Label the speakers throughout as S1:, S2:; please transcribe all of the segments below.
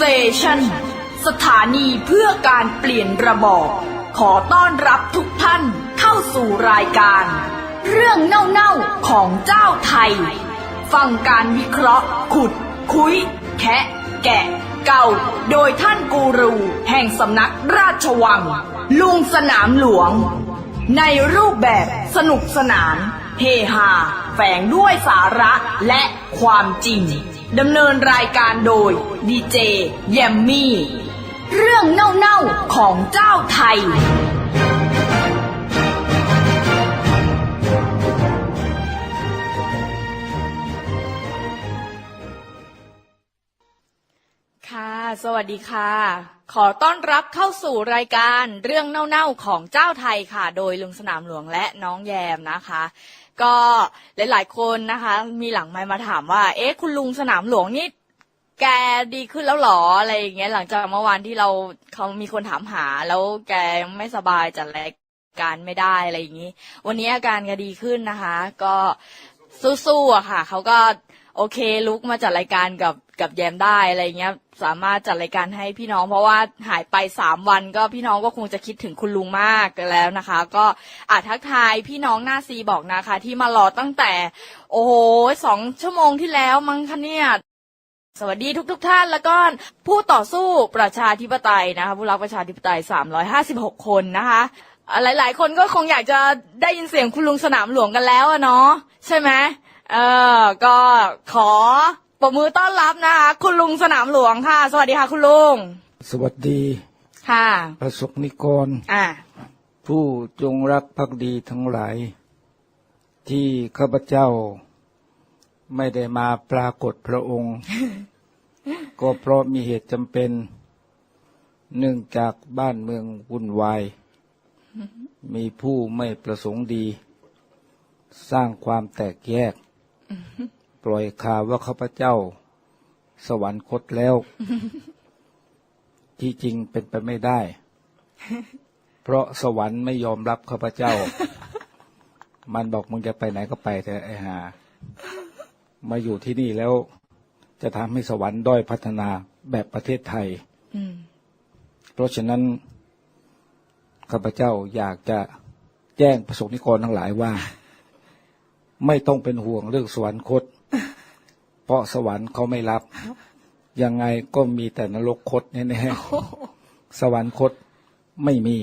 S1: Station สถานีเพื่อการเปลี่ยนระบอบ ขอต้อนรับทุกท่านเข้าสู่รายการ เรื่องเน่าๆของเจ้าไทย ฟังการวิเคราะห์ ขุด คุย แคะแกะ เก่า โดยท่านกูรูแห่งสำนักราชวัง ลุงสนามหลวง ในรูปแบบสนุกสนาน เฮฮาแฝงด้วยสาระและความจริง ดำเนินรายการโดยดีเจแยมมี่ เรื่องเน่าๆของเจ้าไทย สวัสดีค่ะ ขอต้อนรับเข้าสู่รายการเรื่องเน่าๆของเจ้าไทยค่ะ โดยลุงสนามหลวงและน้องแยมนะคะ ก็หลายๆคนนะคะ มีหลังไมมาถามว่า เอ๊ะ คุณลุงสนามหลวงนี่แกดีขึ้นแล้วหรออะไรอย่างเงี้ยหลังจากเมื่อวานที่เราเขามีคนถามหาแล้วแกไม่สบายจัดรายการไม่ได้อะไรอย่างงี้ วันนี้อาการแกดีขึ้นนะคะ ก็สู้ๆอะค่ะเขาก็โอเคลุกมาจัดรายการกับกับแยมได้อะไรเงี้ย สามารถจัดรายการให้พี่น้อง เพราะว่าหายไปสามวันก็พี่น้องก็คงจะคิดถึงคุณลุงมากแล้วนะคะ ก็อาจทักทายพี่น้องหน้าซีบอกนะคะ ที่มารอตั้งแต่ โอ้โหสองชั่วโมงที่แล้วมั้งคะเนี่ยสวัสดีทุกทท่านแล้วก็ผู้ต่อสู้ประชาธิปไตยนะคะผู้รักประชาธิปไตย 356 คนนะคะอะหลายๆ คนก็คงอยากจะได้ยินเสียงคุณลุงสนามหลวงกันแล้วอะเนาะใช่ไหมเออก็ขอ ปรบมือต้อนรับนะคะคุณลุงสนามหลวงค่ะ สวัสดีค่ะ คุณลุง
S2: สวัสดี
S1: ค่ะ
S2: ประสบนิกร
S1: อ่า
S2: ผู้จงรักภักดีทั้งหลาย ที่ข้าพเจ้าไม่ได้มาปรากฏพระองค์ ก็เพราะมีเหตุจำเป็น เนื่องจากบ้านเมืองวุ่นวาย มีผู้ไม่ประสงค์ดี สร้างความแตกแยก ปล่อยข่าวว่าข้าพเจ้า สวรรคตแล้ว ที่จริงเป็นไปไม่ได้ เพราะสวรรค์ไม่ยอมรับข้าพเจ้า มันบอกมึงจะไปไหนก็ไปแต่ไอ้หามาอยู่ที่นี่แล้ว จะทำให้สวรรค์ด้อยพัฒนาแบบประเทศไทยเพราะฉะนั้นข้าพเจ้าอยากจะแจ้งประสบนิกรทั้งหลายว่า ไม่ต้องเป็นห่วงเรื่องสวรรคต ราะสวรรค์เขาไม่รับ ยังไงก็มีแต่นรกคตแน่ๆสวรรคตไม่มี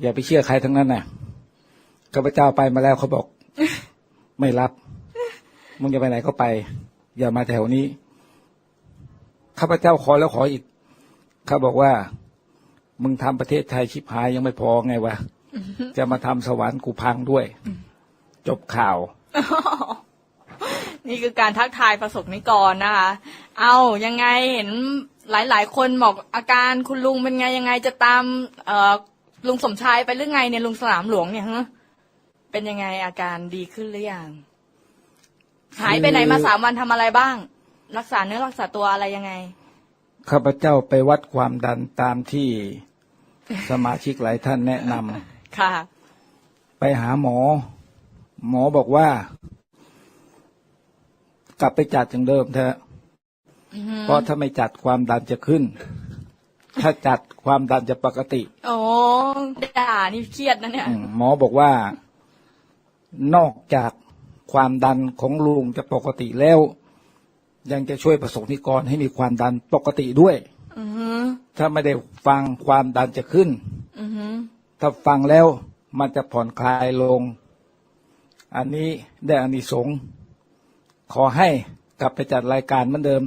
S2: อย่าไปเชื่อใครทั้งนั้นน่ะข้าพเจ้าไปมาแล้วเขาบอก ไม่รับมึงจะไปไหนก็ไป อย่ามาแถวนี้ข้าพเจ้าขอแล้วขออีกเขาบอกว่า มึงทำประเทศไทยชิบหายยังไม่พอไงวะจะมาทำสวรรค์กูพังด้วย จบข่าว
S1: นี่คือการทักทายประสบนิกรนะคะ เอายังไงเห็นหลาย ๆ คนบอกอาการคุณลุงเป็นไงยังไงจะตามเอ่อลุงสมชายไปหรือไงเนี่ยลุงสนามหลวงเนี่ยฮะเป็นยังไงอาการดีขึ้นหรือยังหายไปไหนมาสามวันทำอะไรบ้าง รักษาเนื้อรักษาตัวอะไรยังไง
S2: ข้าพเจ้าไปวัดความดันตามที่สมาชิกหลายท่านแนะนำ
S1: ค่ะ
S2: ไปหาหมอ หมอบอกว่า กลับไปจัดอย่างเดิมเถอะ
S1: อือหือ
S2: เพราะถ้าไม่จัดความดันจะขึ้น ถ้าจัดความดันจะปกติ
S1: โอ้ด่านี่เครียดนะเนี่ย
S2: อืมหมอบอกว่า นอกจากความดันของลุงจะปกติแล้ว ยังจะช่วยประสบนิกรให้มีความดันปกติด้วย
S1: อือหือ
S2: ถ้าไม่ได้ฟังความดันจะขึ้น
S1: อือหือ
S2: ถ้าฟังแล้วมันจะผ่อนคลายลง อันนี้ได้อานิสงส์ ขอให้กลับไปจัดรายการเหมือนเดิม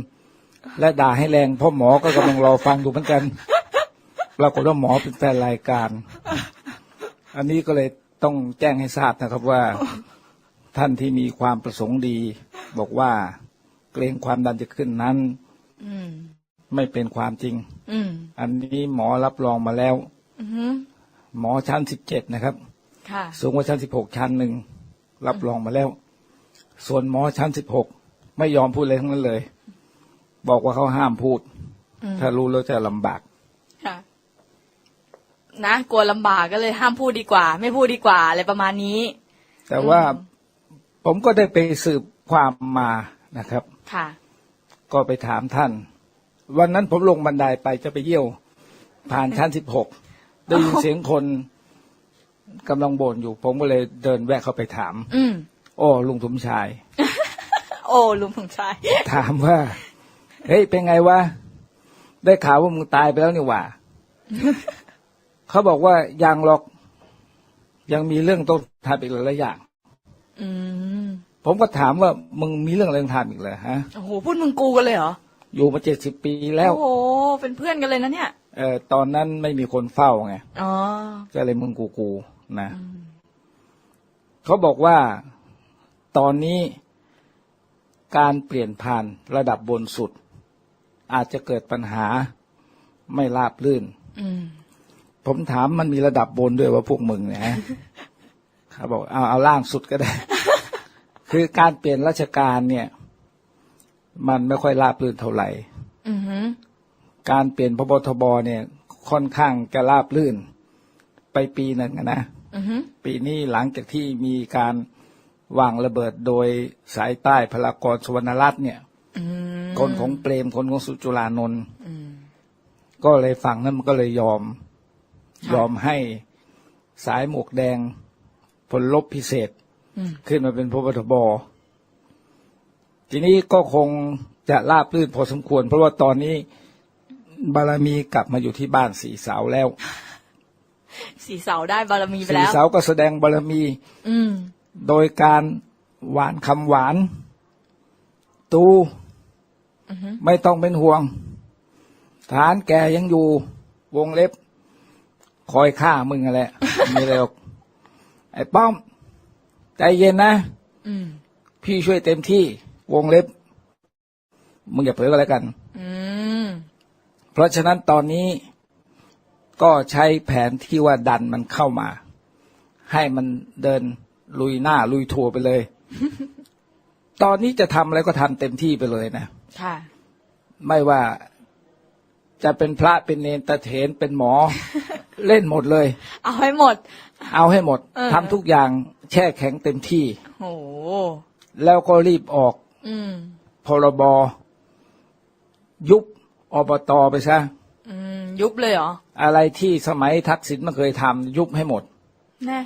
S2: และด่าให้แรงเพราะหมอก็กำลังรอฟังอยู่เหมือนกันปรากฏว่าหมอเป็นแฟนรายการ อันนี้ก็เลยต้องแจ้งให้ทราบนะครับว่า ท่านที่มีความประสงค์ดี บอกว่าเกรงความดันจะขึ้นนั้น
S1: อืม
S2: ไม่เป็นความจริง
S1: อืม
S2: อันนี้หมอรับรองมาแล้ว
S1: อือหือ
S2: หมอชั้นสิบเจ็ดนะครับ
S1: ค่ะ
S2: สูงกว่าชั้นสิบหกชั้นหนึ่งรับรองมาแล้ว ส่วนหมอชั้นสิบหกไม่ยอมพูดเลยทั้งนั้นเลย บอกว่าเขาห้ามพูด
S1: อืม
S2: ถ้ารู้แล้วจะลำบาก
S1: ค่ะนะกลัวลำบากก็เลยห้ามพูดดีกว่า ไม่พูดดีกว่าอะไรประมาณนี้
S2: แต่ว่าผมก็ได้ไปสืบความมานะครับ
S1: ค่ะ
S2: ก็ไปถามท่าน วันนั้นผมลงบันไดไปจะไปเยี่ยว ผ่านชั้นสิบหกได้ยินเสียงคนกำลังบ่นอยู่ ผมก็เลยเดินแวะเข้าไปถาม
S1: อืม
S2: โอ้ลุงสมชาย
S1: โอ้ลุงของชาย
S2: ถามว่า เฮ้ย เป็นไงวะ ได้ข่าวว่ามึงตายไปแล้วนี่หว่า เขาบอกว่ายังหรอก ยังมีเรื่องต้องทำอีกหลายๆอย่าง
S1: อืม
S2: ผมก็ถามว่ามึงมีเรื่องอะไรต้องทำอีกเลยฮะ
S1: โอ้โห พูดมึงกูกันเลยเหรอ
S2: อยู่มาเจ็ดสิบปีแล้ว
S1: โอ้โห เป็นเพื่อนกันเลยนะเนี่ย
S2: เออตอนนั้นไม่มีคนเฝ้าไง
S1: อ๋อ
S2: ก็เลยมึงกูกูนะ เขาบอกว่า ตอนนี้การเปลี่ยนผ่านระดับบนสุด อาจจะเกิดปัญหาไม่ราบรื่น
S1: อืม
S2: ผมถามมันมีระดับบนด้วยว่าพวกมึงเนี่ยฮะเขาบอกเอาเอาล่างสุดก็ได้ คือการเปลี่ยนราชการเนี่ย มันไม่ค่อยราบรื่นเท่าไหร่
S1: อือหือ
S2: การเปลี่ยนพบทบเนี่ยค่อนข้างจะราบรื่น ไปปีหนึ่งอะนะ
S1: อือหือ
S2: ปีนี้หลังจากที่มีการ วางระเบิดโดยสายใต้พลากรสุวรรณรัตน์เนี่ย
S1: อืม
S2: คนของเปรมคนของสุจุลานนท์
S1: อืม
S2: ก็เลยฟังนั้นมันก็เลยยอม
S1: ค่ะ
S2: ยอมให้สายหมวกแดงพลลบพิเศษ
S1: อืม
S2: ขึ้นมาเป็นพบทบทีนี้ก็คงจะราบรื่นพอสมควร เพราะว่าตอนนี้บารมีกลับมาอยู่ที่บ้านสีเสาแล้ว
S1: สีเสาได้บารมีไป
S2: สี
S1: แล้ว
S2: เสาก็แสดงบารมี
S1: อืม
S2: โดยการหวานคำหวาน ตู
S1: อือฮึ
S2: ไม่ต้องเป็นห่วง ฐานแกยังอยู่ วงเล็บ คอยฆ่ามึงอะไรไม่เร็วไอ้ป้อม ใจเย็นนะ
S1: อืม
S2: พี่ช่วยเต็มที่ วงเล็บ มึงอย่าเผลอก็แล้วกัน
S1: อืม
S2: เพราะฉะนั้นตอนนี้ก็ใช้แผนที่ว่าดันมันเข้ามา ให้มันเดิน ลุยหน้า ลุยทัวร์ไปเลย ตอนนี้จะทำอะไรก็ทำเต็มที่ไปเลยนะ
S1: ค่ะ
S2: ไม่ว่าจะเป็นพระเป็นเนนตะเถนเป็นหมอ เล่นหมดเลย
S1: เอาให้หมด
S2: เอาให้หมด
S1: เออ
S2: ทำทุกอย่างแช่แข็งเต็มที่
S1: โอ้โห
S2: แล้วก็รีบออก
S1: อืม
S2: พรบยุบอบตไปซะ
S1: อืมยุบเลยเหรอ
S2: อะไรที่สมัยทักษิณมันเคยทำยุบให้หมด
S1: แน่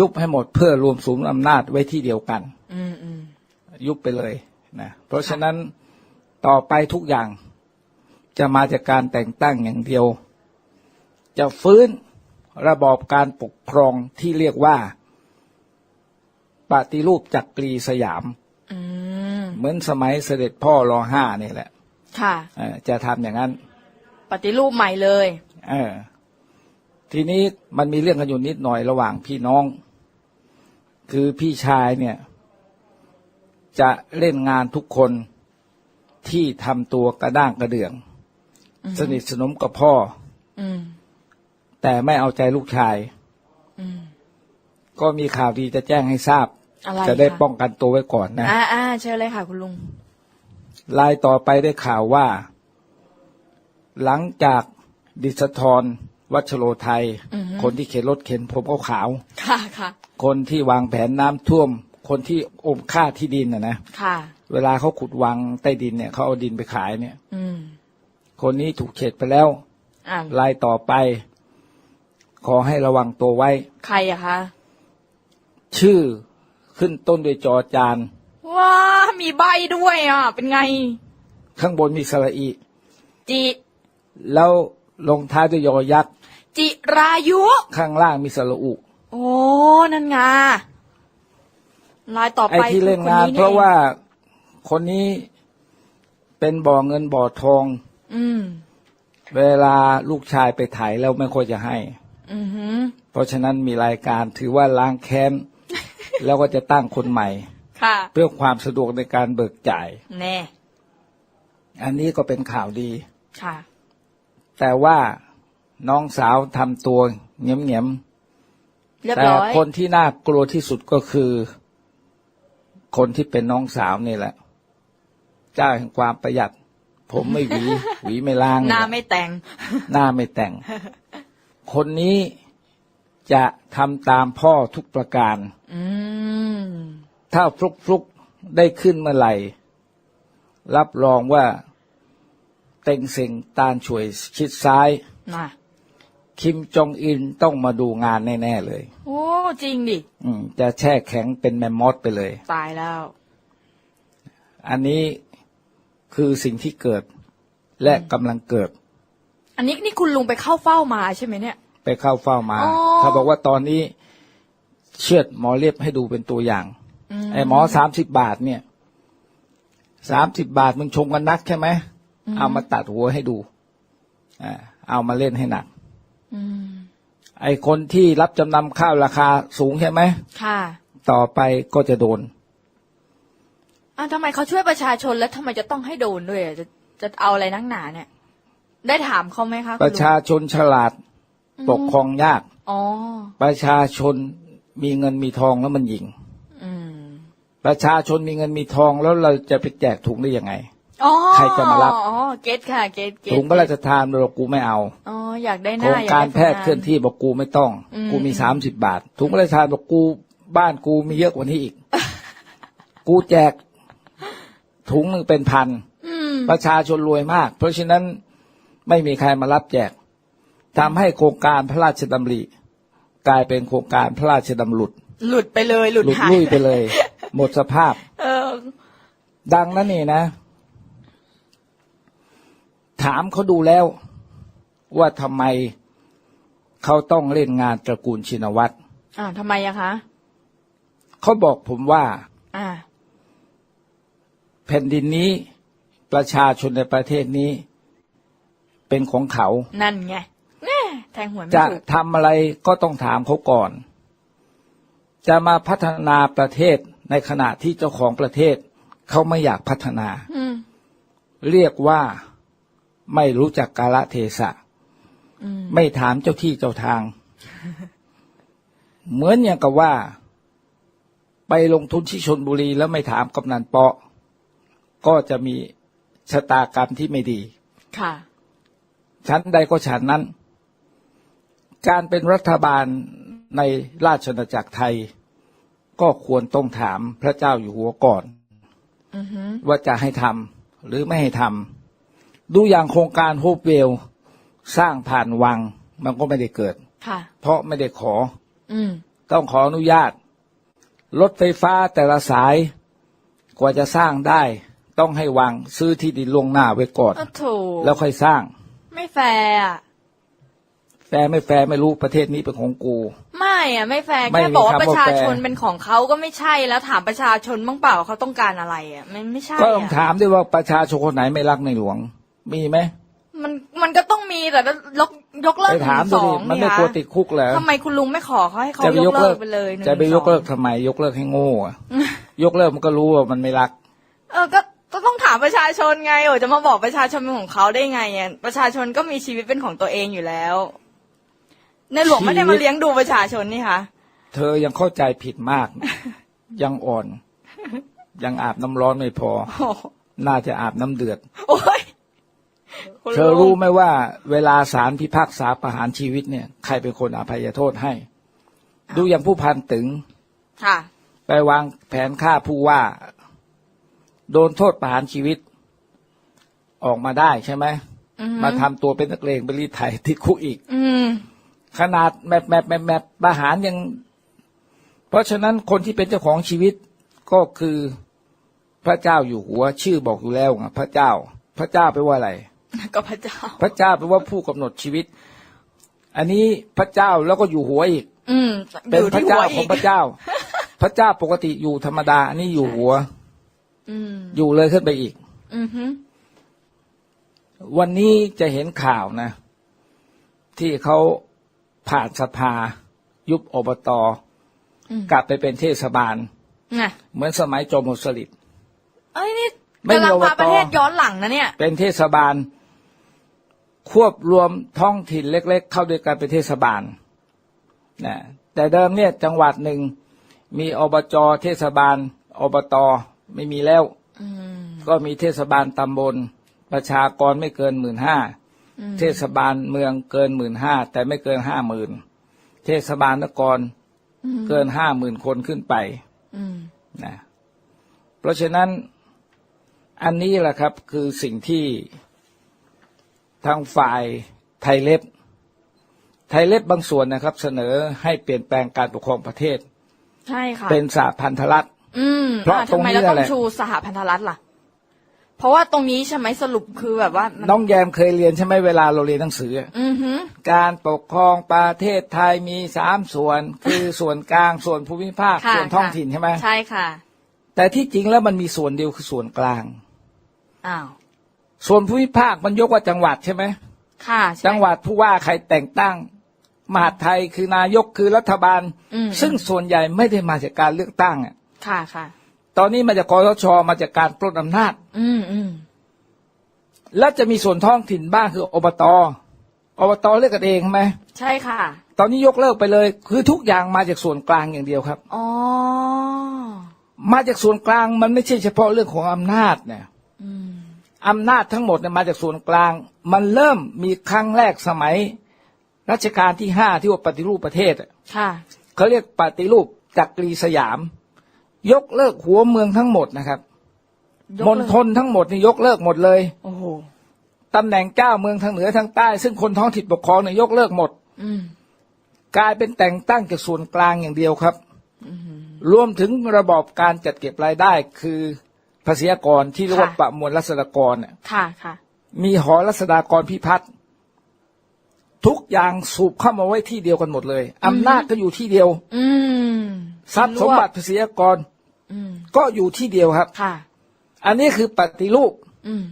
S2: ยุบให้หมดเพื่อรวมศูนย์อำนาจไว้ที่เดียวกัน
S1: อืมอืม
S2: ยุบไปเลยนะเพราะฉะนั้นต่อไปทุกอย่างจะมาจากการแต่งตั้งอย่างเดียว จะฟื้นระบอบการปกครองที่เรียกว่าปฏิรูปจักรีสยาม
S1: อืม
S2: เหมือนสมัยเสด็จพ่อรอห้านี่แหละ
S1: ค่ะ
S2: เออจะทำอย่างนั้น
S1: ปฏิรูปใหม่เลย
S2: เออ ทีนี้มันมีเรื่องกันอยู่นิดหน่อยระหว่างพี่น้อง คือพี่ชายเนี่ย จะเล่นงานทุกคนที่ทำตัวกระด้างกระเดื่อง
S1: อืม
S2: สนิทสนมกับพ่อ
S1: อืม
S2: แต่ไม่เอาใจลูกชาย
S1: อืม
S2: ก็มีข่าวดีจะแจ้งให้ทราบ
S1: อะไร
S2: จะได้
S1: ค
S2: ป้องกันตัวไว้ก่อนนะ
S1: อ่าอ่าเชิญเลยค่ะ คุณลุง
S2: ลายต่อไปได้ข่าวว่า หลังจากดิษทร วัชโรไทย
S1: อือฮึ
S2: คนที่เข็นรถเข็นผมขาวๆ
S1: ค่ะค่ะ
S2: คนที่วางแผนน้ำท่วม คนที่อมค่าที่ดินนะนะ
S1: ค่ะ
S2: เวลาเขาขุดวังใต้ดินเนี่ยเขาเอาดินไปขายเนี่ย
S1: อืม
S2: คนนี้ถูกเฉดไปแล้ว
S1: อ่า
S2: ลายต่อไป ขอให้ระวังตัวไว้
S1: ใครอะคะ
S2: ชื่อขึ้นต้นด้วยจอจาน
S1: ว้ามีใบด้วยอะ เป็นไง
S2: ข้างบนมีสระอี
S1: จิ
S2: แล้ว ลงท้ายด้วยยอยักษ์
S1: จิรายุ
S2: ข้างล่างมีสระอุ
S1: โอ้ นั่นไงลายต่อ
S2: ไอ้
S1: ไป
S2: ที่เล่น
S1: คืองา
S2: น
S1: ค
S2: เพราะว่าคนนี้เป็นบ่อเงินบ่อทอง
S1: อืม
S2: เวลาลูกชายไปถ่ายแล้วไม่ค่อยจะให้
S1: อือหือ
S2: เพราะฉะนั้นมีรายการถือว่าล้างแค้น แล้วก็จะตั้งคนใหม่
S1: ค่ะ
S2: เพื่อความสะดวกในการเบิกจ่าย
S1: แน่
S2: อันนี้ก็เป็นข่าวดี
S1: ค่ะ
S2: แต่ว่าน้องสาวทำตัวเงียบ
S1: เรีย
S2: ๆ
S1: บ
S2: แต่
S1: ร้อย
S2: คนที่น่ากลัวที่สุดก็คือ คนที่เป็นน้องสาวนี่แหละ เจ้าแห่งความประหยัด ผมไม่หวี หวีไม่ล้าง
S1: หน้าไม่แต่ง
S2: หน้าไม่แต่ง คนนี้จะทำตามพ่อทุกประการ
S1: อืม
S2: ถ้าฟลุกฟลุกๆได้ขึ้นเมื่อไหร่ รับรองว่า เต็งเซ็งตานช่วยชิดซ้าย
S1: น่ะ
S2: คิมจองอินต้องมาดูงานแน่ ๆ เลย
S1: โอ้ จริงดิ
S2: อืมจะแช่แข็งเป็นแมมมอสไปเลย
S1: ตายแล้ว
S2: อันนี้คือสิ่งที่เกิดและกำลังเกิด
S1: อันนี้นี่คุณลุงไปเข้าเฝ้ามาใช่ไหมเนี่ย
S2: ไปเข้าเฝ้ามา
S1: อ๋อ
S2: เขาบอกว่าตอนนี้เชือดหมอเรียบให้ดูเป็นตัวอย่างไอ้หมอสามสิบบาทเนี่ยสามสิบบาทมึงชงกันนักใช่ไหม เอามาตัดหัวให้ดูอ่าเอามาเล่นให้หนัก
S1: อืม
S2: ไอ้คนที่รับจำนำข้าวราคาสูงใช่ไหม
S1: ค่ะ
S2: ต่อไปก็จะโดน
S1: อะทำไมเขาช่วยประชาชนแล้วทำไมจะต้องให้โดนด้วยอะจะจะเอาอะไรนักหนาเนี่ย ได้ถามเขาไหมคะคุณ
S2: ป
S1: ลุง
S2: ระชาชนฉลาดปกครองยาก
S1: อ๋อ
S2: ประชาชนมีเงินมีทองแล้วมันหยิง
S1: อืม
S2: ประชาชนมีเงินมีทองแล้วเราจะไปแจกถุงได้ยังไง
S1: อ๋อ
S2: ใครจะมารับ
S1: อ๋อเกตค่ะเกตเกต
S2: ถุงพระราชทานเรากูไม่เอา
S1: อ๋ออยากได้ห
S2: โค
S1: น้า
S2: รง
S1: อย
S2: การ
S1: ได้
S2: แพทย์เคลื่อนที่บอกกูไม่ต้อง
S1: อืม
S2: กูมีสามสิบบาท ถุงพระราชทานบอกกูบ้านกูมีเยอะกว่านี้อีก กูแจก ถุงหนึ่งเป็นพัน
S1: อืม
S2: ประชาชนรวยมาก เพราะฉะนั้นไม่มีใครมารับแจกทำให้โครงการพระราชดำริ กลายเป็นโครงการพระราชดำรุด
S1: หลุดไปเลย หลุด
S2: หลุด
S1: หาย
S2: ลุ่ยไปเลย หมดสภาพ
S1: เออ
S2: ดังนั้นนี่นะ ถามเขาดูแล้วว่าทำไมเขาต้องเล่นงานตระกูลชินวัตร
S1: อ่าทำไมอะคะ
S2: เขาบอกผมว่า
S1: อ่า
S2: แผ่นดินนี้ประชาชนในประเทศนี้ เป็นของเขา
S1: นั่นไงแน่แทงหวยไม่
S2: จะ
S1: ถูก
S2: ทำอะไรก็ต้องถามเขาก่อน จะมาพัฒนาประเทศในขณะที่เจ้าของประเทศ เขาไม่อยากพัฒนา
S1: อืม
S2: เรียกว่า ไม่รู้จักกาลเทศะ
S1: อืม
S2: ไม่ถามเจ้าที่เจ้าทาง เหมือนอย่างกับว่า ไปลงทุนที่ชนบุรีแล้วไม่ถามกำนันเปาะ ก็จะมีชะตากรรมที่ไม่ดี
S1: ค่ะ
S2: ชั้นใดก็ฉันนั้น การเป็นรัฐบาลในราชอาณาจักรไทย ก็ควรต้องถามพระเจ้าอยู่หัวก่อน
S1: อือหือ
S2: ว่าจะให้ทำหรือไม่ให้ทำ ดูอย่างโครงการโฮปเวลสร้างผ่านวังมันก็ไม่ได้เกิด
S1: ค่ะ
S2: เพราะไม่ได้ขอ
S1: อืม
S2: ต้องขออนุญาต รถไฟฟ้าแต่ละสาย กว่าจะสร้างได้ ต้องให้วังซื้อที่ดินลวงหน้าไว้ก่อน
S1: โอ้โถ
S2: แล้วค่อยสร้าง
S1: ไม่แฟร์อะ
S2: แฟร์ไม่แฟร์ไม่รู้ประเทศนี้เป็นของกู
S1: ไม่อะไม่แฟร์
S2: ไม่
S1: แค่
S2: มี
S1: บอกว่า
S2: คำว่า
S1: ประชาชน
S2: แฟร์
S1: เป็นของเขาก็ไม่ใช่แล้วถามประชาชนบ้างเปล่าเขาต้องการอะไรอะมันไม่ใช่
S2: ก็ต้อง
S1: อะ
S2: ถามด้วยว่าประชาชนคนไหนไม่รักในหลวง มีไหม
S1: มันมันก็ต้องมีแต่ยกยกเลิก
S2: ไป
S1: หนึ่
S2: ถาม
S1: ง
S2: ดู
S1: สอ
S2: ดิ
S1: ง
S2: มัน
S1: นี่
S2: ไม่
S1: คะ
S2: กลัวติดคุกเหรอ
S1: ทำไมคุณลุงไม่ขอเขาให้เขา
S2: จะไป
S1: ย
S2: ย
S1: ก
S2: ก
S1: เลิ
S2: เลิ
S1: ก
S2: ก
S1: ไปเลยหนึ่ง
S2: จะไป
S1: หนึ่ง
S2: ยกเลิก
S1: สอง
S2: ทำไม ยกเลิกให้โง่อะยกเลิกมันก็รู้ว่ามันไม่รัก
S1: เออก็ก็ต้องถามประชาชนไงโอ้จะมาบอกประชาชนเป็นของเขาได้ไงอะประชาชนก็มีชีวิตเป็นของตัวเองอยู่แล้ว ในหลวงไม่ได้มาเลี้ยงดูประชาชนนี่คะ
S2: เธอยังเข้าใจผิดมาก ยังอ่อน ยังอาบน้ำร้อนไม่พอ
S1: โอ้โห
S2: น่าจะอาบน้ำเดือด
S1: โอ้ยคุณ
S2: เธอ
S1: ลุง
S2: รู้ไหมว่า เวลาศาลพิพากษาประหารชีวิตเนี่ย ใครเป็นคนอภัยโทษให้ ดูอย่างผู้พันตึง
S1: ค่ะ
S2: ไปวางแผนฆ่าผู้ว่า โดนโทษประหารชีวิต ออกมาได้ใช่ไหม
S1: อือหือ
S2: มาทำตัวเป็นนักเลงไปรีดไถติดคุกอีก
S1: อืม
S2: ขนาดแมปแมปแมปแมปประหารยัง เพราะฉะนั้นคนที่เป็นเจ้าของชีวิตก็คือพระเจ้าอยู่หัว ชื่อบอกอยู่แล้วไงพระเจ้า พระเจ้าแปลว่าอะไร
S1: ก็พระเจ้า
S2: พระเจ้าแปลว่าผู้กำหนดชีวิต อันนี้พระเจ้าแล้วก็อยู่หัวอีก
S1: อืม
S2: เป็น
S1: อยู่
S2: พระ
S1: ที่หั
S2: เจ้าวข
S1: อี
S2: อง
S1: ก
S2: พระเจ้า พระเจ้าปกติอยู่ธรรมดา อันนี้อยู่หัว
S1: อืม
S2: อยู่เลยขึ้นไปอีก
S1: อือหือ
S2: วันนี้จะเห็นข่าวนะ ที่เขาผ่านสภา ยุบอบต
S1: อืม
S2: กลับไปเป็นเทศบาล
S1: น่ะ
S2: เหมือนสมัยจอมพลสฤษดิ์
S1: เอ้ยนี่
S2: ไม่มี
S1: กำลัง
S2: อบต
S1: พาประเทศย้อนหลังนะเนี่ย
S2: เป็นเทศบาล ควบรวมท้องถิ่นเล็ก ๆ เข้าด้วยกันเป็นเทศบาลนะแต่เดิมเนี่ยจังหวัดหนึ่งมีอบจเทศบาล อบตไม่มีแล้ว
S1: อืม
S2: ก็มีเทศบาลตำบล ประชากรไม่เกินหมื่นห้า
S1: อืม
S2: เทศบาลเมืองเกินหมื่นห้าแต่ไม่เกินห้าหมื่นเทศบาลนคร
S1: อืม
S2: เกินห้าหมื่นคนขึ้นไป
S1: อืม
S2: นะเพราะฉะนั้นอันนี้แหละครับคือสิ่งที่ ทางฝ่ายไทยเล็บ ไทยเล็บบางส่วนนะครับ เสนอให้เปลี่ยนแปลงการปกครองประเทศ
S1: ใช่ค่ะ
S2: เป็นสหพันธรัฐ
S1: อืม
S2: เพราะ
S1: อ่
S2: ตรงนี้
S1: ทำไมเราต้อง
S2: แหละ
S1: ชูสหพันธรัฐล่ะ เพราะว่าตรงนี้ใช่ไหมสรุปคือแบบว่ามัน
S2: น้องแยมเคยเรียนใช่ไหมเวลาเราเรียนหนังสือ
S1: อือหือ
S2: การปกครองประเทศไทยมีสามส่วน คือส่วนกลางส่วนภูมิภาค
S1: ค่ะ
S2: ส่วนท้อง
S1: ค่ะ
S2: ถิ่นใช่ไหม
S1: ใช่ค่ะ
S2: แต่ที่จริงแล้วมันมีส่วนเดียวคือส่วนกลาง
S1: อ้าว
S2: ส่วนภูมิภาคมันยกว่าจังหวัดใช่ไหม
S1: ค่ะใช่
S2: จังหวัดผู้ว่าใครแต่งตั้ง มหาดไทยคือนายกคือรัฐบาล
S1: อืม
S2: ซึ่งส่วนใหญ่ไม่ได้มาจากการเลือกตั้งอะ
S1: ค่ะค่ะ
S2: ตอนนี้มาจากคอสชมาจากการปล้นอำนาจ
S1: อืมอืม
S2: แล้วจะมีส่วนท้องถิ่นบ้างคืออบตอบตเลือกกันเองใช่ไหม
S1: ใช่ค่ะ
S2: ตอนนี้ยกเลิกไปเลย คือทุกอย่างมาจากส่วนกลางอย่างเดียวครับ
S1: อ๋อ
S2: มาจากส่วนกลางมันไม่ใช่เฉพาะเรื่องของอำนาจเนี่ย
S1: อืม
S2: อำนาจทั้งหมดเนี่ยมาจากส่วนกลาง มันเริ่มมีครั้งแรกสมัย รัชกาลที่ห้าที่ว่าปฏิรูปประเทศอะ
S1: ค่ะ
S2: เขาเรียกปฏิรูปจักรีสยาม ยกเลิกหัวเมืองทั้งหมดนะครับ
S1: ยก
S2: ม
S1: เลิ
S2: ณ
S1: ก
S2: ฑลทั้งหมดนี่ยกเลิกหมดเลย
S1: โอ้โห
S2: ตำแหน่งเจ้าเมืองทางเหนือทางใต้ ซึ่งคนท้องถิ่นปกครองเนี่ยยกเลิกหมด
S1: อืม
S2: กลายเป็นแต่งตั้งจากส่วนกลางอย่างเดียวครับ
S1: อืม
S2: รวมถึงระบอบการจัดเก็บรายได้คือ ภาษีอากรที่เรียกว่า
S1: ค่ะ
S2: ประมวลรัษฎากรเนี่ย
S1: ค่ะค่ะ
S2: มีหอรัษฎากรพิพัฒน์ทุกอย่างสูบเข้ามาไว้ที่เดียวกันหมดเลยอำนาจก็อยู่ที่เดียว
S1: อืม
S2: ทรัพย์สมบัติภาษีอากร
S1: อืม
S2: ก็อยู่ที่เดียวครับ
S1: ค่ะ
S2: อันนี้คือปฏิรูป
S1: อืม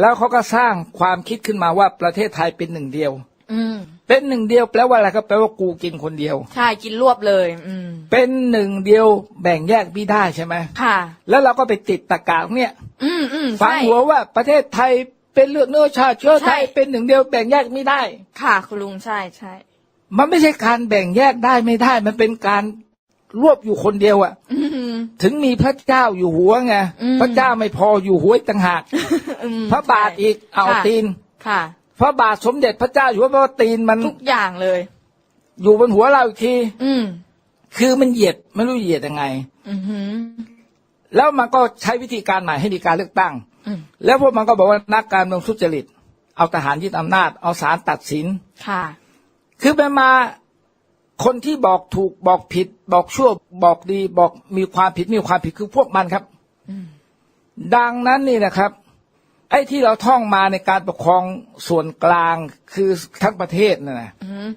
S2: แล้วเขาก็สร้างความคิดขึ้นมาว่าประเทศไทยเป็นหนึ่งเดียว
S1: อืม
S2: เป็นหนึ่งเดียวแปลว่าอะไรครับแปลว่ากูกินคนเดียว
S1: ใช่กินรวบเลย อืม
S2: เป็นหนึ่งเดียวแบ่งแยกไม่ได้ใช่ไหม
S1: ค่ะ
S2: แล้วเราก็ไปติดตะกากเนี่ย
S1: อืมอืม
S2: ฝัง
S1: ใช่
S2: หัวว่าประเทศไทยเป็นเลือดเนื้อชาติเชื้อไทย
S1: ใช่
S2: เป็นหนึ่งเดียวแบ่งแยกไม่ได้
S1: ค่ะคุณลุงใช่ใช่
S2: มันไม่ใช่การแบ่งแยกได้ไม่ได้ มันเป็นการรวบอยู่คนเดียวอะ
S1: อืม
S2: ถึงมีพระเจ้าอยู่หัวไง
S1: อืม
S2: พระเจ้าไม่พออยู่หัวอีกต่างหาก
S1: อืม
S2: พระบาทอีกเอา
S1: ค่ะ
S2: ตีน
S1: ค่ะ
S2: พระบาทสมเด็จพระเจ้าอยู่หัวเพราะว่าตีนมัน
S1: ทุกอย่างเลย
S2: อยู่บนหัวเราอีกที
S1: อืม
S2: คือมันเหยียดไม่รู้เหยียดยังไง
S1: อือหือ
S2: แล้วมันก็ใช้วิธีการใหม่ให้มีการเลือกตั้ง
S1: อืม
S2: แล้วพวกมันก็บอกว่านักการเมืองทุจริต เอาทหารยึดอำนาจ เอาศาลตัดสิน
S1: ค่ะ
S2: คือไปมาคนที่บอกถูกบอกผิด บอกชั่วบอกดี บอกมีความผิดมีความผิดคือพวกมันครับ
S1: อืม
S2: ดังนั้นนี่นะครับ ไอ้ที่เราท่องมาในการปกครองส่วนกลางคือทั้งประเทศนะนะ
S1: อืม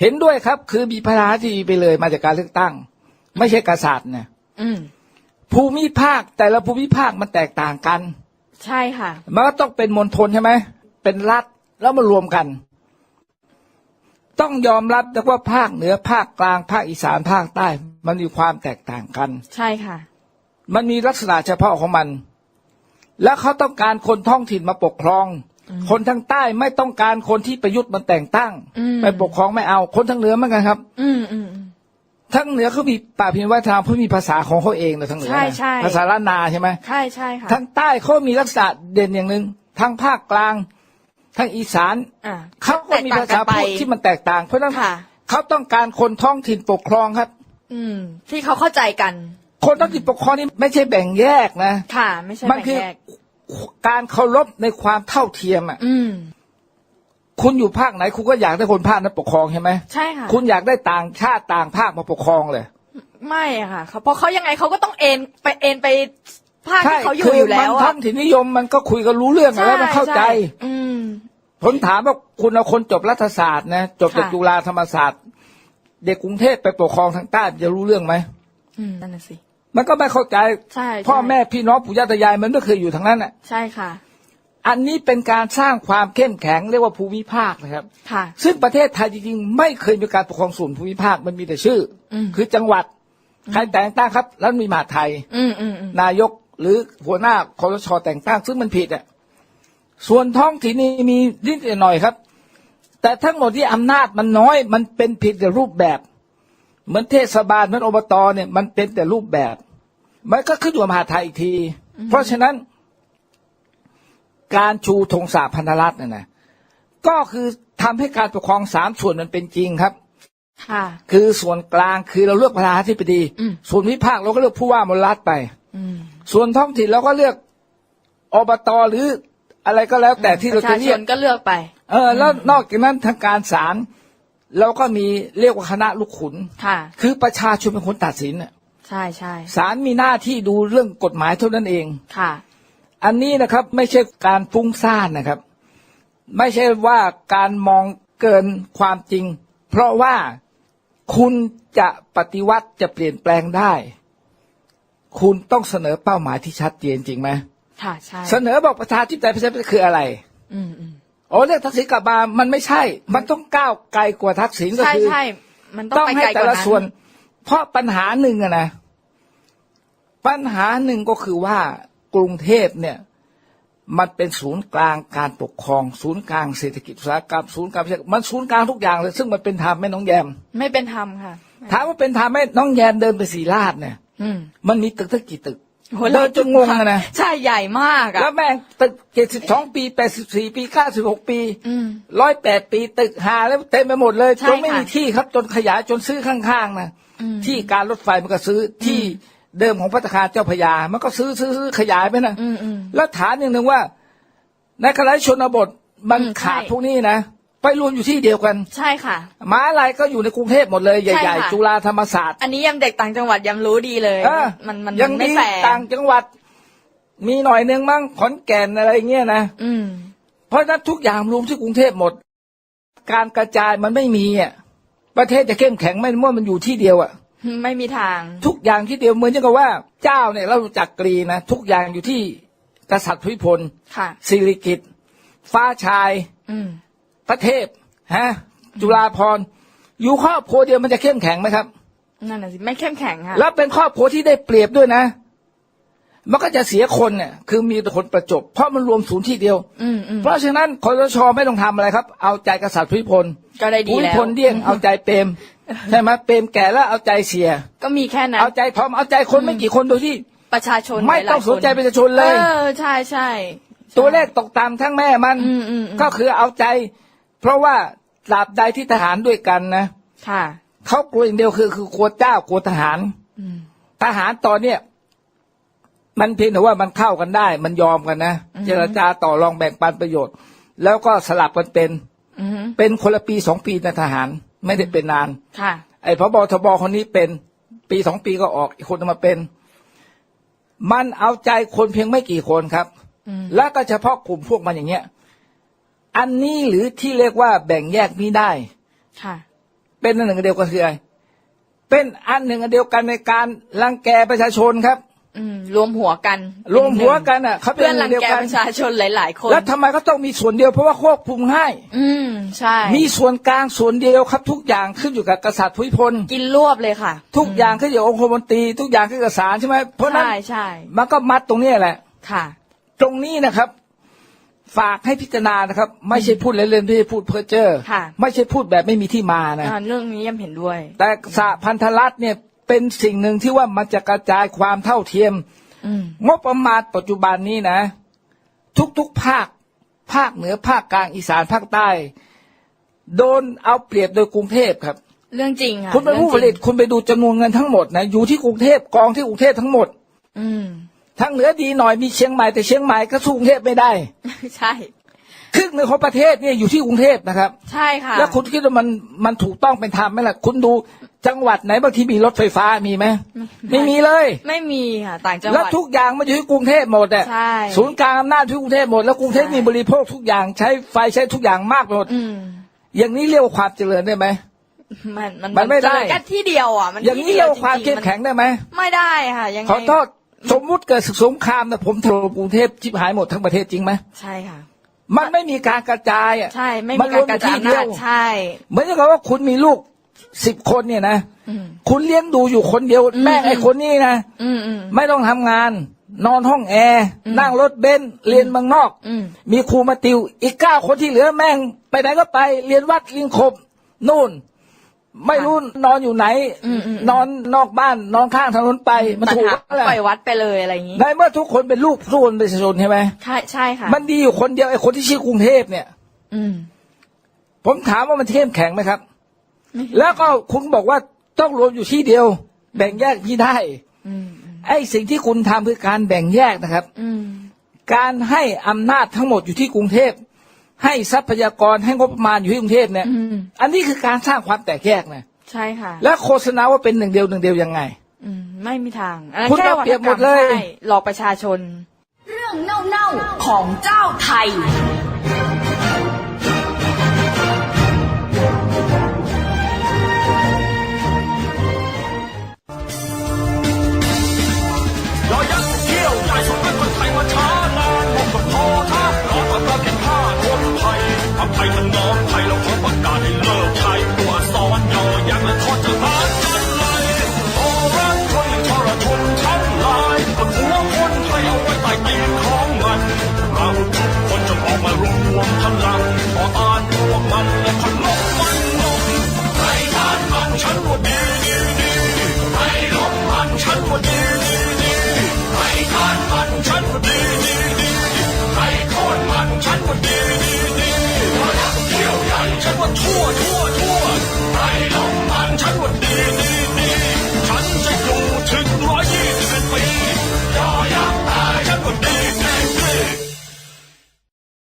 S2: เห็นด้วยครับ คือมีพระราธิบดีไปเลยมาจากการเลือกตั้ง ไม่ใช่กษัตริย์นะ
S1: อืม
S2: ภูมิภาคแต่ละภูมิภาคมันแตกต่างกัน
S1: ใช่ค่ะ
S2: มันก็ต้องเป็นมณฑลใช่ไหมเป็นรัฐแล้วมารวมกัน ต้องยอมรับนะว่าภาคเหนือภาคกลางภาคอีสานภาคใต้ มันมีความแตกต่างกัน
S1: ใช่ค่ะ
S2: มันมีลักษณะเฉพาะของมัน แล้วเขาต้องการคนท้องถิ่นมาปกครอง คนทางใต้ไม่ต้องการคนที่ประยุทธ์มันแต่งตั้ง
S1: อืม
S2: ไปปกครองไม่เอา คนทางเหนือเหมือนกันครับ
S1: อืมอืมอืม
S2: ทางเหนือเขามีป่าพิมพ์วัฒนธรรมเขามีภาษาของเขาเองนะทางเหนือ
S1: ใช่
S2: นะ
S1: ใช่
S2: ภาษาล้านนาใช่ไหม
S1: ใช่ใช่ค่ะ
S2: ทางใต้เขามีลักษณะเด่นอย่างหนึ่งทางภาคกลางทางอีสาน
S1: อ่า
S2: เขาก็มีภาษาพูดที่มันแตกต่าง เพราะฉะนั้น
S1: ค่ะ
S2: เขาต้องการคนท้องถิ่นปกครองครับ
S1: อืม ที่เขาเข้าใจกัน
S2: คนท้องถิ่นปกครองนี่ไม่ใช่แบ่งแยกนะ
S1: ค่ะ ไม่ใช่
S2: มัน
S1: แบ่ง
S2: คือ
S1: แยก
S2: การเคารพในความเท่าเทียมอะ
S1: อืม
S2: คุณอยู่ภาคไหน คุณก็อยากได้คนภาคนั้นปกครองใช่ไหม
S1: ใช่ค่ะ
S2: คุณอยากได้ต่างชาติต่างภาคมาปกครองเลย
S1: ไม่อะค่ะเขาเพราะเขายังไงเขาก็ต้องเอ็นไปเอ็นไปภาค
S2: ใช่
S1: ที่เขาอยู่
S2: คือ
S1: อยู่
S2: มั
S1: แล้ว
S2: ท้
S1: อะ
S2: องถิ่นนิยมมันก็คุยกันรู้เรื่องอะแล้วมันเข้าใจ
S1: อืม
S2: ผมถามว่าคุณเอาคนจบรัฐศาสตร์นะจบจาก
S1: ค่ะ
S2: จุฬาธรรมศาสตร์ เด็กกรุงเทพไปปกครองทางใต้จะรู้เรื่องไหม
S1: อืมนั่นน่ะสิ
S2: มันก็ไม่เข้าใจ
S1: ใช่
S2: พ่อ
S1: ใช่
S2: แม่พี่น้องปู่ย่าตายายมันไม่เคยอยู่ทางนั้นอะ
S1: ใช่ค่ะ
S2: อันนี้เป็นการสร้างความเข้มแข็งเรียกว่าภูมิภาคนะครับ
S1: ค่ะ
S2: ซึ่งประเทศไทยจริงๆไม่เคยมีการปกครองส่วนภูมิภาคมันมีแต่ชื่ออ
S1: ม
S2: คือจังหวัดใครแต่งตั้งครับแล้วมีมหาดไทย
S1: อืมอืมอืม
S2: นายกหรือหัวหน้าคอรชแต่งตั้ง ซึ่งมันผิดอะส่วนท้องถิ่นนี่มีนิดหน่อยครับ แต่ทั้งหมดที่อำนาจมันน้อยมันเป็นผิดแต่รูปแบบ เหมือนเทศบาลเหมือนอบตเนี่ย มันเป็นแต่รูปแบบ มันก็ขึ้นอยู่กับมหาดไทยอีกที เพราะฉะนั้น การชูธงสาพันธรัฐน่ะนะก็คือทำให้การปกครองสามส่วนมันเป็นจริงครับ
S1: ค่ะ
S2: คือส่วนกลางคือเราเลือกประธานาธิบดี
S1: อืม
S2: ส่วนวิภาคเราก็เลือกผู้ว่ามลรัฐไป
S1: อืม
S2: ส่วนท้องถิ่นเราก็เลือกอบตหรืออะไรก็แล้วแต่ที่
S1: ป
S2: เรา
S1: ระชา
S2: จะ
S1: ช
S2: เรียก
S1: นก็เลือกไป
S2: เออ แล้วนอกจากนั้นทางการศาล เราก็มีเรียกว่าคณะลูกขุน
S1: ค่ะ
S2: คือประชาชนเป็นคนตัดสินน่ะ
S1: ใช่ใช่
S2: ศาลมีหน้าที่ดูเรื่องกฎหมายเท่านั้นเอง
S1: ค่ะ
S2: อันนี้นะครับไม่ใช่การฟุ้งซ่านนะครับ ไม่ใช่ว่าการมองเกินความจริง เพราะว่าคุณจะปฏิวัติจะเปลี่ยนแปลงได้ คุณต้องเสนอเป้าหมายที่ชัดเจนจริงไหม
S1: ค่ะ ใช่
S2: เสนอบอกประชาธิปไตยประชาธิปไตยคืออะไร
S1: อืมอืม
S2: โอ้เรียกทักษิณกลับมามันไม่ใช่ มันต้องก้าวไกลกว่าทักษิณก็
S1: ใช่
S2: คือ
S1: ใช่มันต้
S2: ต้
S1: อ
S2: องง
S1: ไป
S2: ให้
S1: ไกลก
S2: แต่
S1: ว่า
S2: ละ
S1: นั้น
S2: ส่วน เพราะปัญหาหนึ่งอะนะ ปัญหาหนึ่งก็คือว่ากรุงเทพเนี่ย มันเป็นศูนย์กลางการปกครอง ศูนย์กลางเศรษฐกิจอุตสาหกรรมศูนย์กลางประชามันศูนย์กลางทุกอย่างเลยซึ่งมันเป็นธรรมแม่น้องแยม
S1: ไม่เป็นธรรมค่ะ
S2: ถามว่าเป็นธรรมไหมน้องแยมเดินไปสีลาดเนี่ย
S1: อืม
S2: มันมีตึกตั้งกี่ตึก
S1: โห
S2: เดินจนงงอะนะ
S1: ใช่ใหญ่มากอะ
S2: แล้วแม่งตึกเจ็ดสิบสองปีแปดสิบสี่ปีเก้าสิบหกปี
S1: อืม
S2: ร้อยแปดปีตึกหาแล้วเต็มไปหมดเลย
S1: ใช่
S2: จนไม่
S1: ค่ะ
S2: มีที่ครับจนขยายจนซื้อข้างๆนะ
S1: อืม
S2: ที่การรถไฟมันก็ซื้ออที่เดิมของพัตตาคารเจ้าพระยา มันก็ซื้อซื้อซื้อขยายไปนะ
S1: อืมอืม
S2: แล้วฐานอย่างหนึ่งว่าในขณะที่ชนบทมัน
S1: อืม
S2: ขาด
S1: ใช่
S2: พวกนี้นะ ไปรวมอยู่ที่เดียวกัน
S1: ใช่ค่ะ
S2: มหาอะไรก็อยู่ในกรุงเทพหมดเลย
S1: ใช่
S2: ใหญ่
S1: ค่ะ
S2: ๆจุฬาธรรมศาสตร์
S1: อันนี้ยังเด็กต่างจังหวัดยังรู้ดีเลย
S2: เออ
S1: มันมัน
S2: ยัง
S1: ไม่
S2: ดี
S1: แฟร์
S2: ต่างจังหวัด มีหน่อยหนึ่งมั้งขอนแก่นอะไรเงี้ยนะ
S1: อืม
S2: เพราะฉะนั้นทุกอย่างรวมที่กรุงเทพหมด การกระจายมันไม่มีอะประเทศจะเข้มแข็งไม่เมื่อมันอยู่ที่เดียวอะ
S1: ไม่มีทาง
S2: ทุกอย่างที่เดียวเหมือนกับว่า เจ้าเนี่ยเรารู้จักกรีนะทุกอย่างอยู่ที่กษัตริย์ภูมิพล
S1: ค่ะ
S2: สิริกิตฟ้าชาย
S1: อืม
S2: พระเทพฮะจุฬาภรณ์อยู่ครอบครัวเดียวมันจะเข้มแข็งไหมครับ
S1: นั่นน่ะสิไม่เข้มแข็งค่ะ
S2: แล้วเป็นครอบครัวที่ได้เปรียบด้วยนะ มันก็จะเสียคนเนี่ยคือมีแต่คนประจบ เพราะมันรวมศูนย์ที่เดียว
S1: อืมอืม
S2: เพราะฉะนั้นคอสชไม่ต้องทำอะไรครับ เอาใจกษัตริย์ภูมิพล
S1: ก็ได้ดี
S2: ภูมิ
S1: แล้ว
S2: พลเดี่ยงเอาใจเปรมใช่ไหมเปรมแก่แล้วเอาใจเสีย
S1: ก็มีแค่นั้น
S2: เอาใจทอมเอาใจคนไม่กี่คนโดยที่
S1: ประชาชน
S2: ไม่
S1: หลายๆ
S2: ต้องสนใจ
S1: ค
S2: ประชาชนเลย
S1: เออใช่ใช่
S2: ตัวเลขตกต่ำทั้งแม่มัน
S1: อืมอืมอืม
S2: ก็คือเอาใจ เพราะว่าตราบใดที่ทหารด้วยกันนะ
S1: ค่ะ
S2: เขากลัวอย่างเดียวคือ คือกลัวเจ้ากลัวทหาร
S1: อืม
S2: ทหารตอนเนี้ยมันเพียงแต่ว่ามันเข้ากันได้ มันยอมกันนะ
S1: อือฮึ
S2: เจรจาต่อรองแบ่งปันประโยชน์ แล้วก็สลับกันเป็น
S1: อืม
S2: เป็นคนละปีสองปีในทหาร ไม่ได้เป็นนาน
S1: ค่ะ
S2: ไอ้พบทบคนนี้เป็น ปีสองปีก็ออกอีกคนมาเป็น มันเอาใจคนเพียงไม่กี่คนครับ
S1: อืม
S2: แล้วก็เฉพาะกลุ่มพวกมันอย่างเงี้ย อันนี้หรือที่เรียกว่าแบ่งแยกนี้ได้
S1: ค่ะ
S2: เป็นอันหนึ่งอันเดียวกันคืออะไรเป็นอันหนึ่งอันเดียวกันในการรังแกประชาชนครับ
S1: อืม รวมหัวกัน
S2: รวมหัวกันอะเขาเป็น
S1: เพื่อน
S2: ห
S1: รั
S2: นึ่
S1: ง
S2: งเดียว
S1: แก
S2: กัน
S1: ประชาชนหลาย ๆ คน
S2: แล้วทำไมก็ต้องมีส่วนเดียวเพราะว่าควบคุมง่าย
S1: อืมใช่
S2: มีส่วนกลางส่วนเดียวครับ ทุกอย่างขึ้นอยู่กับกษัตริย์ภูมิพล
S1: กินรวบเลยค่ะ
S2: ทุกอย่างขึ้นอยู่กับองคมนตรีทุกอย่างขึ้นกับศาลใช่ไหมเพราะฉะนั้น
S1: ใช่ใช่
S2: มันก็มัดตรงนี้แหละ
S1: ค่ะ
S2: ตรงนี้นะครับ ฝากให้พิจารณานะครับ ไม่ใช่พูดเล่นๆไม่ใช่พูดเพ้อเจ้อ
S1: ค่ะ
S2: ไม่ใช่พูดแบบไม่มีที่มานะ
S1: อ่าเรื่องนี้ยังเห็นด้วย
S2: แต่สหพันธรัฐเนี่ยเป็นสิ่งหนึ่งที่ว่ามันจะกระจายความเท่าเทียม
S1: อืม
S2: งบประมาณปัจจุบันนี้นะ ทุกๆภาค ภาคเหนือภาคกลางอีสานภาคใต้ โดนเอาเปรียบโดยกรุงเทพครับ
S1: เรื่องจริงค่ะ
S2: คุณเป็นผู้ผลิต
S1: รื่องจริ
S2: คุณไปดูจำนวนเงินทั้งหมดนะอยู่ที่กรุงเทพกองที่กรุงเทพทั้งหมด
S1: งอืม
S2: ทางเหนือดีหน่อยมีเชียงใหม่แต่เชียงใหม่ก็สู้กรุงเทพไม่ได้
S1: ใช่
S2: ครึ่งหนึ่งของประเทศเนี่ยอยู่ที่กรุงเทพนะครับ
S1: ใช่ค่ะ
S2: แล้วคุณคิดว่ามันมันถูกต้องเป็นธรรมไหมล่ะ คุณดูจังหวัดไหนบางทีมีรถไฟฟ้ามีไหมไม่มีเลย
S1: ไม่มีค่ะต่างจังห
S2: แล้ว
S1: วัด
S2: ทุกอย่างมันอยู่ที่กรุงเทพหมดอะ
S1: ใช่
S2: ศูนย์กลางอำนาจที่กรุงเทพหมดแล้วกรุงเทพ
S1: ใช่
S2: มีบริโภคทุกอย่างใช้ไฟใช้ทุกอย่างมากหมด
S1: อืม
S2: อย่างนี้เรียกว่าความเจริญได้ไหม
S1: มันมัน
S2: มันไม่ได้
S1: เจอกันที่เดียวอะมัน
S2: อย่างนี้
S1: ที่
S2: เรี
S1: ดี
S2: ยกว่าความ
S1: จริ
S2: เข้ม
S1: ๆน
S2: แข็งได้ไหม
S1: ไม่ได้ค่ะยังไง
S2: ขอโทษ สมมุติเกิดศึกสงครามนะผมถล่มกรุงเทพชิบหายหมดทั้งประเทศจริงไหม
S1: ใช่ค่ะ
S2: มันไม่มีการกระจายอะ
S1: ใช่ไม่
S2: มั
S1: มี
S2: นร
S1: กาวร
S2: ม
S1: กระ
S2: อยู่ที่
S1: จายอำ
S2: เดี
S1: นา
S2: ยว
S1: จใช่
S2: เหมือนกับว่าคุณมีลูกสิบคนเนี่ยนะ
S1: อืม
S2: คุณเลี้ยงดูอยู่คนเดียว
S1: อืม
S2: แม่ไอ้คนนี้นะ
S1: อืมอืม
S2: ไม่ต้องทำงาน นอนห้องแอร์
S1: อืม
S2: นั่งรถเบนซ์เรียนเมืองนอก
S1: อืม
S2: มีครูมาติว อีกเก้าคนที่เหลือแม่ง ไปไหนก็ไป เรียนวัดลิงคบนู่น ไม่รู้นอนอยู่ไหน
S1: อืมอืม
S2: นอนนอกบ้านนอนข้างถนนไป มัน
S1: ปัญ
S2: ถูก
S1: หา
S2: แล้วแหละ
S1: ปล่อยวัดไปเลยอะไรอย่างนี้
S2: ในเมื่อทุกคนเป็นลูกทุกคนเป็นประชาชนใช่ไหม
S1: ใช่ใช่ค่ะ
S2: มันดีอยู่คนเดียวไอ้คนที่ชื่อกรุงเทพเนี่ย
S1: อืม
S2: ผมถามว่ามันเข้มแข็งไหมครับ
S1: ไม่
S2: แล้วก็คุณบอกว่าต้องรวมอยู่ที่เดียว แบ่งแยกที่ได้
S1: อืมอืม
S2: ไอ้สิ่งที่คุณทำคือการแบ่งแยกนะครับ
S1: อืม
S2: การให้อำนาจทั้งหมดอยู่ที่กรุงเทพ ให้ทรัพยากรให้งบประมาณอยู่ที่กรุงเทพเนี่ย
S1: อืม
S2: อันนี้คือการสร้างความแตกแยกนะ
S1: ใช่ค่ะ
S2: และโฆษณาว่าเป็นหนึ่งเดียวหนึ่งเดียวยังไง
S1: อืม ไม่มีทางอันนั้น
S2: คุณ
S1: แค่
S2: เอาเปรียบหมดเลย
S1: วัฒกรรใช่หลอกประชาชน เรื่องเน่าๆของเจ้าไทย I'm a